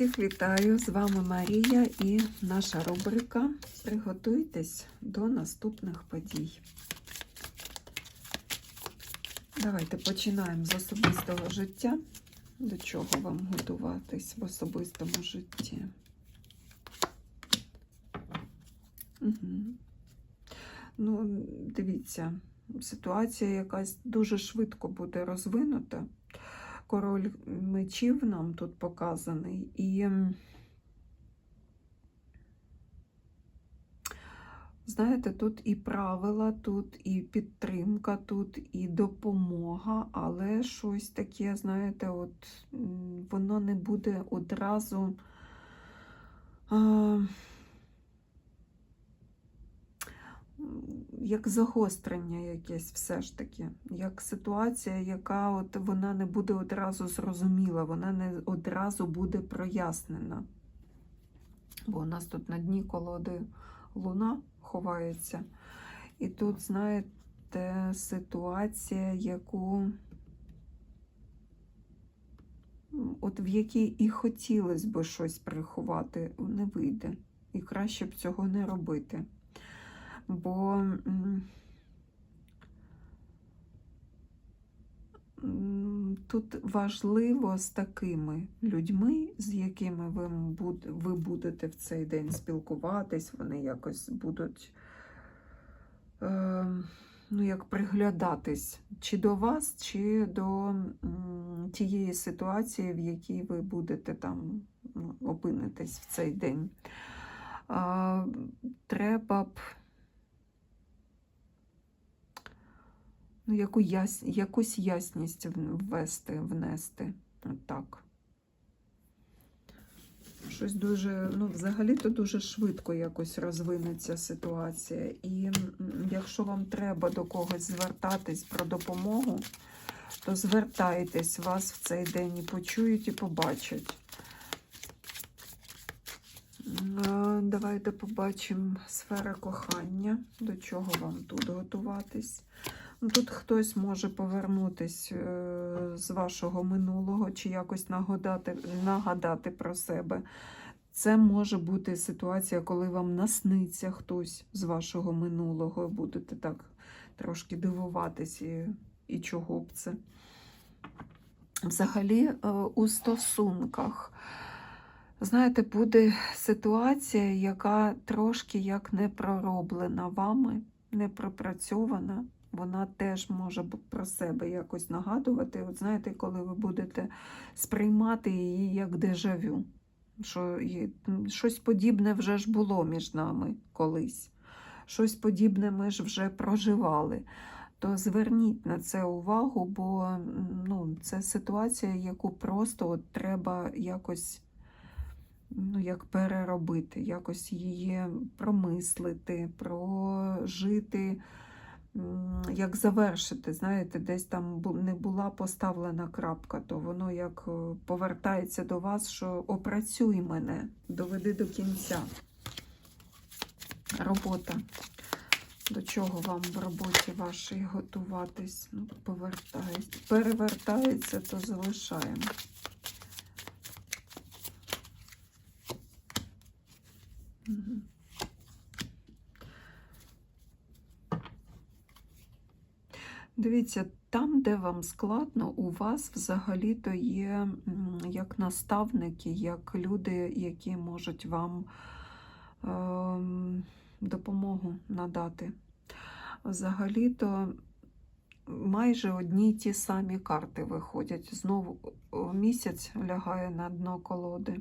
Всіх вітаю! З вами Марія і наша рубрика Приготуйтесь до наступних подій. Давайте починаємо з особистого життя. До чого вам готуватись в особистому житті? Угу. Ну, дивіться, ситуація якась дуже швидко буде розвинута. Король мечів нам тут показаний. І знаєте, тут і правила, тут і підтримка, тут і допомога, але щось таке, знаєте, от воно не буде одразу. А, як загострення якесь все ж таки, як ситуація, яка от вона не буде одразу зрозуміла, вона не одразу буде прояснена. Бо у нас тут на дні колоди луна ховається. І тут, знаєте, ситуація, яку от в якій і хотілося б щось приховати, не вийде. І краще б цього не робити бо тут важливо з такими людьми, з якими ви будете в цей день спілкуватись, вони якось будуть е, ну, як приглядатись чи до вас, чи до тієї ситуації, в якій ви будете там ну, опинитесь в цей день. Треба б ну, яку яс... якусь ясність ввести, внести. так. Щось дуже, ну, взагалі-то дуже швидко якось розвинеться ситуація. І якщо вам треба до когось звертатись про допомогу, то звертайтесь, вас в цей день і почують, і побачать. Давайте побачимо сфера кохання, до чого вам тут готуватись. Тут хтось може повернутись е, з вашого минулого чи якось нагадати, нагадати про себе. Це може бути ситуація, коли вам насниться хтось з вашого минулого, будете так трошки дивуватись і, і чого б це. Взагалі, е, у стосунках, знаєте, буде ситуація, яка трошки як не пророблена вами, не пропрацьована вона теж може про себе якось нагадувати. От знаєте, коли ви будете сприймати її як дежавю, що щось подібне вже ж було між нами колись, щось подібне ми ж вже проживали. То зверніть на це увагу, бо ну, це ситуація, яку просто от треба якось ну, як переробити, якось її промислити, прожити як завершити, знаєте, десь там не була поставлена крапка, то воно як е, повертається до вас, що опрацюй мене, доведи до кінця. Робота. До чого вам в роботі вашій готуватись? Ну, повертається. Перевертається, то залишаємо. Угу. Дивіться, там, де вам складно, у вас взагалі-то є як наставники, як люди, які можуть вам е, допомогу надати. Взагалі-то майже одні й ті самі карти виходять. Знову місяць лягає на дно колоди.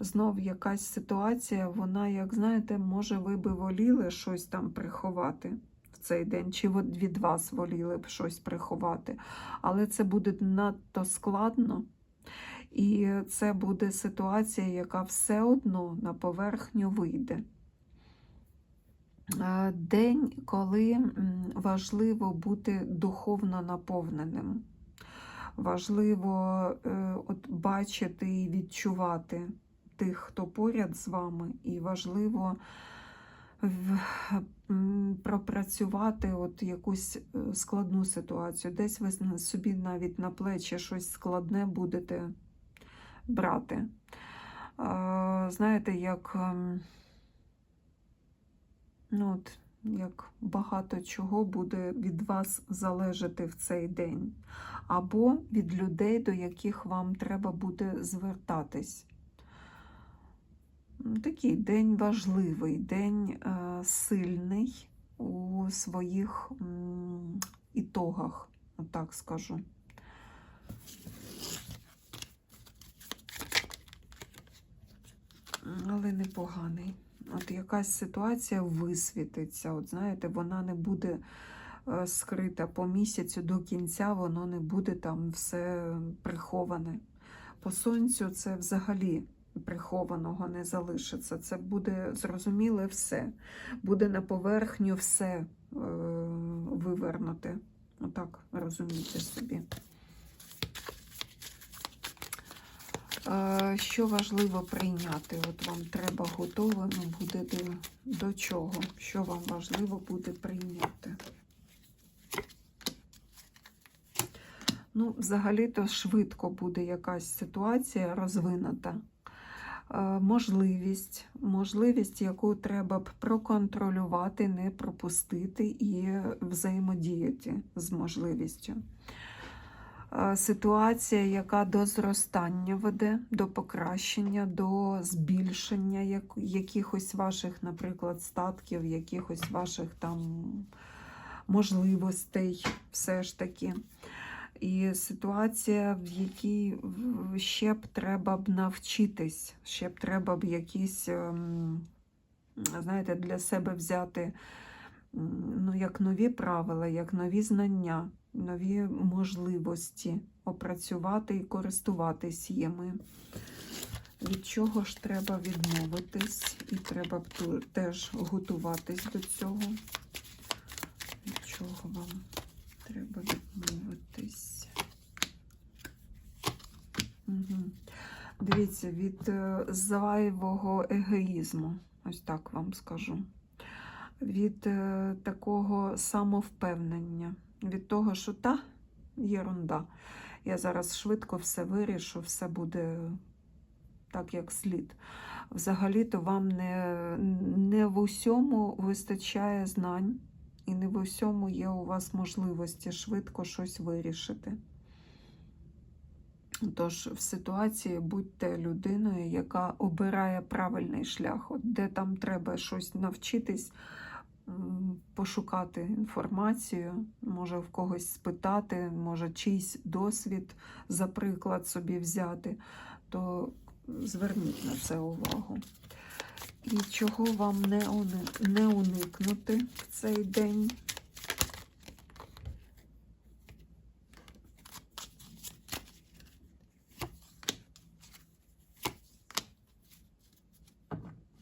Знов якась ситуація, вона, як знаєте, може, ви би воліли щось там приховати цей день, чи від вас воліли б щось приховати. Але це буде надто складно. І це буде ситуація, яка все одно на поверхню вийде. День, коли важливо бути духовно наповненим. Важливо е, от, бачити і відчувати тих, хто поряд з вами, і важливо пропрацювати от якусь е, складну ситуацію. Десь ви собі навіть на плечі щось складне будете брати. Знаєте, як, ем, ну, от, як багато чого буде від вас залежати в цей день, або від людей, до яких вам треба буде звертатись. Такий день важливий, день е, сильний у своїх ітогах, отак скажу. Але непоганий. От якась ситуація висвітиться. От знаєте, вона не буде е, скрита по місяцю до кінця, воно не буде там все приховане. По сонцю це взагалі прихованого не залишиться. Це буде зрозуміле все. Буде на поверхню все е, вивернути. Отак розумійте собі. Е, Що важливо прийняти? От вам треба готовими буде до, до чого? Що вам важливо буде прийняти? Ну, взагалі-то швидко буде якась ситуація розвинута. Е, Можливість, можливість, яку треба б проконтролювати, не пропустити і взаємодіяти з можливістю. Е, Ситуація, яка до зростання веде, до покращення, до збільшення якихось ваших, наприклад, статків, якихось ваших там можливостей, все ж таки. І ситуація, в якій ще б треба б навчитись, ще б треба б якісь, ем, знаєте, для себе взяти ну, як нові правила, як нові знання, нові можливості опрацювати і користуватись їми. Від чого ж треба відмовитись, і треба б теж готуватись до цього. Від чого вам треба відмовитись? Угу. Дивіться, від е, зайвого егоїзму, ось так вам скажу. Від е, такого самовпевнення, від того, що та єрунда. Я зараз швидко все вирішу, все буде так, як слід. Взагалі-то вам не, не в усьому вистачає знань, і не в усьому є у вас можливості швидко щось вирішити. Тож в ситуації будьте людиною, яка обирає правильний шлях, От де там треба щось навчитись, пошукати інформацію, може в когось спитати, може чийсь досвід за приклад собі взяти, то зверніть на це увагу. І чого вам не, уни- не уникнути в цей день?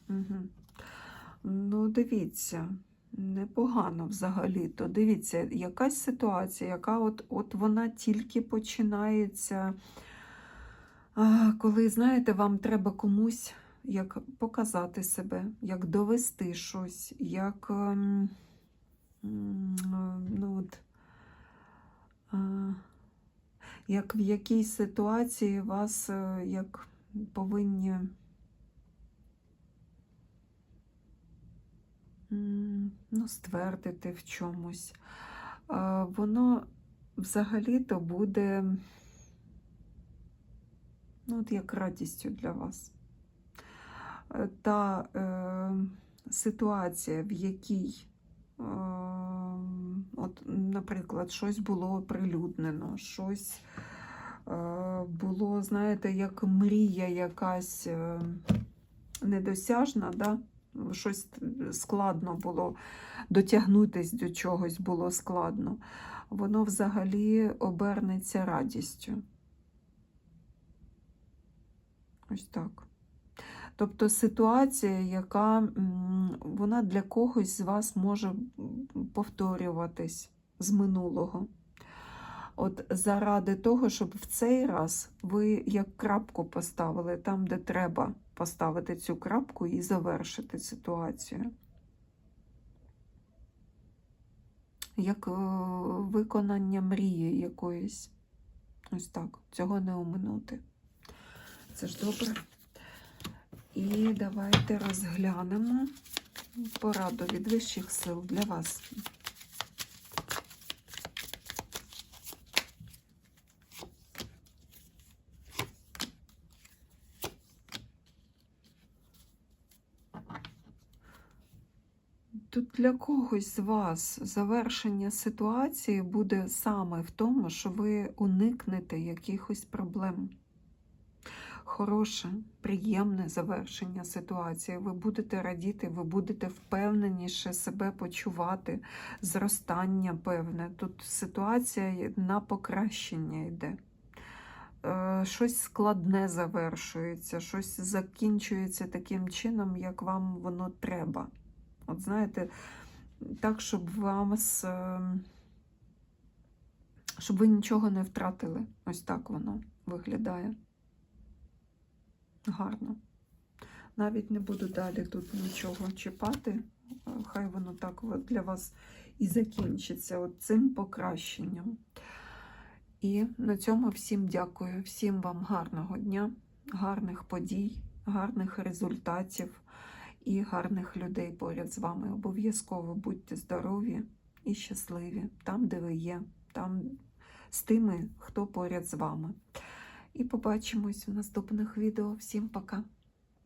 Угу. Ну, дивіться, непогано взагалі-то. Дивіться, якась ситуація, яка от, от вона тільки починається, коли, знаєте, вам треба комусь як показати себе, як довести щось, як ем, ну, от, як в якійсь ситуації вас е, як повинні. Ну, ствердити в чомусь. Воно взагалі-то буде ну, от як радістю для вас. Та е, ситуація, в якій, е, от, наприклад, щось було оприлюднено, щось е, було, знаєте, як мрія якась е, недосяжна, да? щось складно було дотягнутись до чогось було складно, воно взагалі обернеться радістю. Ось так. Тобто ситуація, яка вона для когось з вас може повторюватись з минулого. От заради того, щоб в цей раз ви як крапку поставили там, де треба поставити цю крапку і завершити ситуацію. Як е, виконання мрії якоїсь. Ось так. Цього не оминути. Це ж добре. І давайте розглянемо пораду від вищих сил для вас. Тут для когось з вас завершення ситуації буде саме в тому, що ви уникнете якихось проблем. Хороше, приємне завершення ситуації. Ви будете радіти, ви будете впевненіше себе почувати, зростання певне. Тут ситуація на покращення йде. Е, Щось складне завершується, щось закінчується таким чином, як вам воно треба. От знаєте, так, щоб вам з, е, щоб ви нічого не втратили. Ось так воно виглядає. Гарно. Навіть не буду далі тут нічого чіпати. Е, Хай воно так для вас і закінчиться цим покращенням. І на цьому всім дякую. Всім вам гарного дня, гарних подій, гарних результатів і гарних людей поряд з вами. Обов'язково будьте здорові і щасливі там, де ви є, там з тими, хто поряд з вами. І побачимось в наступних відео. Всім пока!